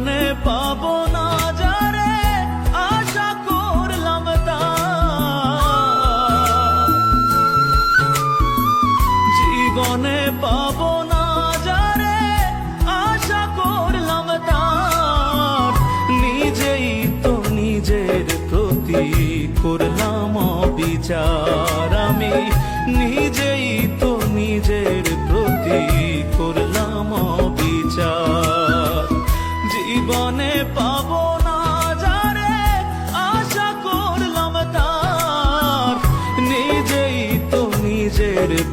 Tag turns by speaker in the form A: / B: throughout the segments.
A: জীবনে পাবো না যারে আশা করলাম জীবনে পাবো না যারে আশা করলাম নিজেই তো নিজের প্রতি করলাম বিচার আমি নিজেই তো নিজের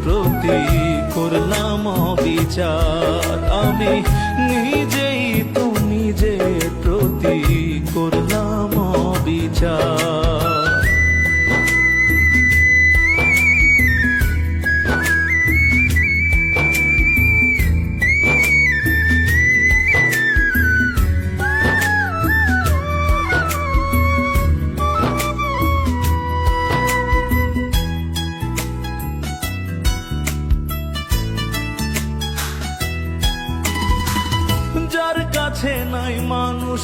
A: প্রতি করলাম বিচার আমি নিজেই তুমি যে প্রতি করলাম বিচার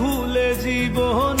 A: ভুলে জীবন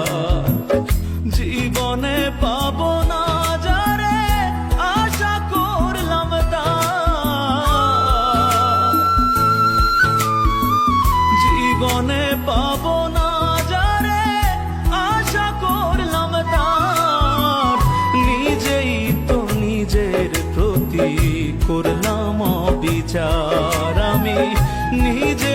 A: বিচার আমি নিজে